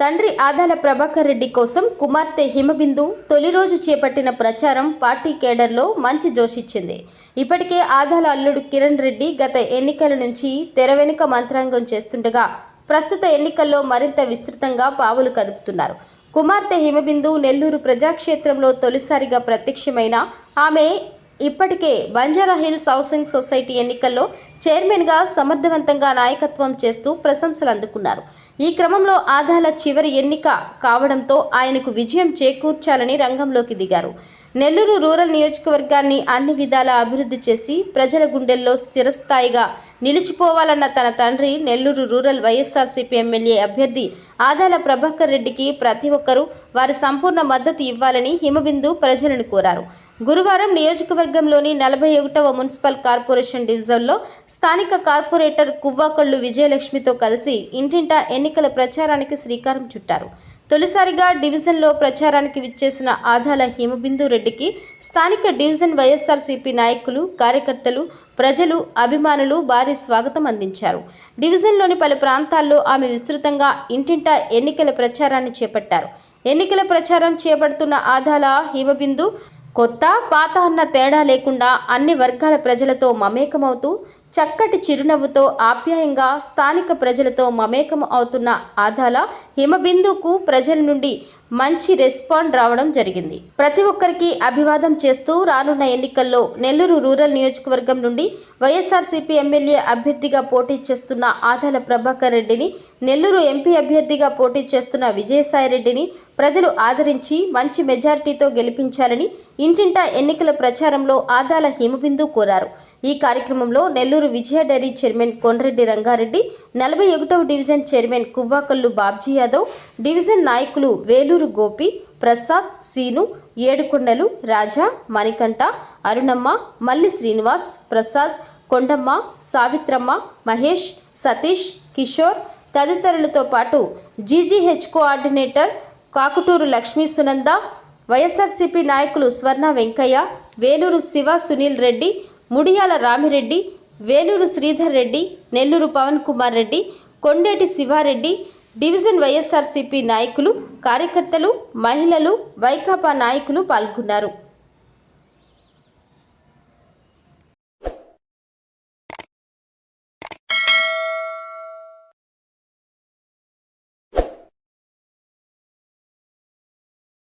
తండ్రి ఆదాల ప్రభాకర్ రెడ్డి కోసం కుమార్తె హిమబిందు తొలి రోజు చేపట్టిన ప్రచారం పార్టీ కేడర్లో మంచి జోషిచ్చింది. ఇప్పటికే ఆదాల అల్లుడు కిరణ్ రెడ్డి గత ఎన్నికల నుంచి తెర వెనుక మంత్రాంగం చేస్తుండగా ప్రస్తుత ఎన్నికల్లో మరింత విస్తృతంగా పావులు కదుపుతున్నారు. కుమార్తె హిమబిందు నెల్లూరు ప్రజాక్షేత్రంలో తొలిసారిగా ప్రత్యక్షమైన ఆమె ఇప్పటికే బంజారా హిల్స్ హౌసింగ్ సొసైటీ ఎన్నికల్లో చైర్మన్గా సమర్థవంతంగా నాయకత్వం చేస్తూ ప్రశంసలు అందుకున్నారు. ఈ క్రమంలో ఆదాల చివరి ఎన్నిక కావడంతో ఆయనకు విజయం చేకూర్చాలని రంగంలోకి దిగారు. నెల్లూరు రూరల్ నియోజకవర్గాన్ని అన్ని విధాలా అభివృద్ధి చేసి ప్రజల గుండెల్లో స్థిరస్థాయిగా నిలిచిపోవాలన్న తన తండ్రి నెల్లూరు రూరల్ వైఎస్ఆర్సీపీ ఎమ్మెల్యే అభ్యర్థి ఆదాల ప్రభాకర్ రెడ్డికి ప్రతి ఒక్కరూ వారి సంపూర్ణ మద్దతు ఇవ్వాలని హిమబిందు ప్రజలను కోరారు. గురువారం నియోజకవర్గంలోని నలభై ఒకటవ మున్సిపల్ కార్పొరేషన్ డివిజన్లో స్థానిక కార్పొరేటర్ కువ్వాకొల్లు విజయలక్ష్మితో కలిసి ఇంటింటా ఎన్నికల ప్రచారానికి శ్రీకారం చుట్టారు. తొలిసారిగా డివిజన్లో ప్రచారానికి విచ్చేసిన ఆదాల హిమబిందు రెడ్డికి స్థానిక డివిజన్ వైఎస్ఆర్సీపీ నాయకులు కార్యకర్తలు ప్రజలు అభిమానులు భారీ స్వాగతం అందించారు. డివిజన్లోని పలు ప్రాంతాల్లో ఆమె విస్తృతంగా ఇంటింటా ఎన్నికల ప్రచారాన్ని చేపట్టారు. ఎన్నికల ప్రచారం చేపడుతున్న ఆదాల హిమబిందు కొత్త పాత అన్న తేడా లేకుండా అన్ని వర్గాల ప్రజలతో మమేకమవుతూ చక్కటి చిరునవ్వుతో ఆప్యాయంగా స్థానిక ప్రజలతో మమేకం అవుతున్న ఆదాల హిమబిందుకు ప్రజల నుండి మంచి రెస్పాండ్ రావడం జరిగింది. ప్రతి ఒక్కరికి అభివాదం చేస్తూ రానున్న ఎన్నికల్లో నెల్లూరు రూరల్ నియోజకవర్గం నుండి వైఎస్ఆర్సీపీ ఎమ్మెల్యే అభ్యర్థిగా పోటీ చేస్తున్న ఆదాల ప్రభాకర్ రెడ్డిని నెల్లూరు ఎంపీ అభ్యర్థిగా పోటీ చేస్తున్న విజయసాయి రెడ్డిని ప్రజలు ఆదరించి మంచి మెజారిటీతో గెలిపించాలని ఇంటింటా ఎన్నికల ప్రచారంలో ఆదాల హిమబిందు కోరారు. ఈ కార్యక్రమంలో నెల్లూరు విజయ డైరీ చైర్మన్ కొండ్రెడ్డి రంగారెడ్డి నలభై ఒకటవ division chairman Kuvvakallu Babji Yadav division నాయకులు వేలూరు గోపి ప్రసాద్ సీను ఏడుకొండలు రాజా మణికంఠ అరుణమ్మ మల్లి శ్రీనివాస్ ప్రసాద్ కొండమ్మ సావిత్రమ్మ మహేష్ సతీష్ కిషోర్ తదితరులతో పాటు జీజీహెచ్ కోఆర్డినేటర్ కాకుటూరు లక్ష్మీ సునంద వైఎస్ఆర్సీపీ నాయకులు స్వర్ణ వెంకయ్య వేలూరు శివ సునీల్ రెడ్డి ముడియాల రామిరెడ్డి వేలూరు శ్రీధర్ రెడ్డి నెల్లూరు పవన్ కుమార్ రెడ్డి కొండేటి శివారెడ్డి డివిజన్ వైఎస్ఆర్సీపీ నాయకులు కార్యకర్తలు మహిళలు వైకాపా నాయకులు పాల్గొన్నారు.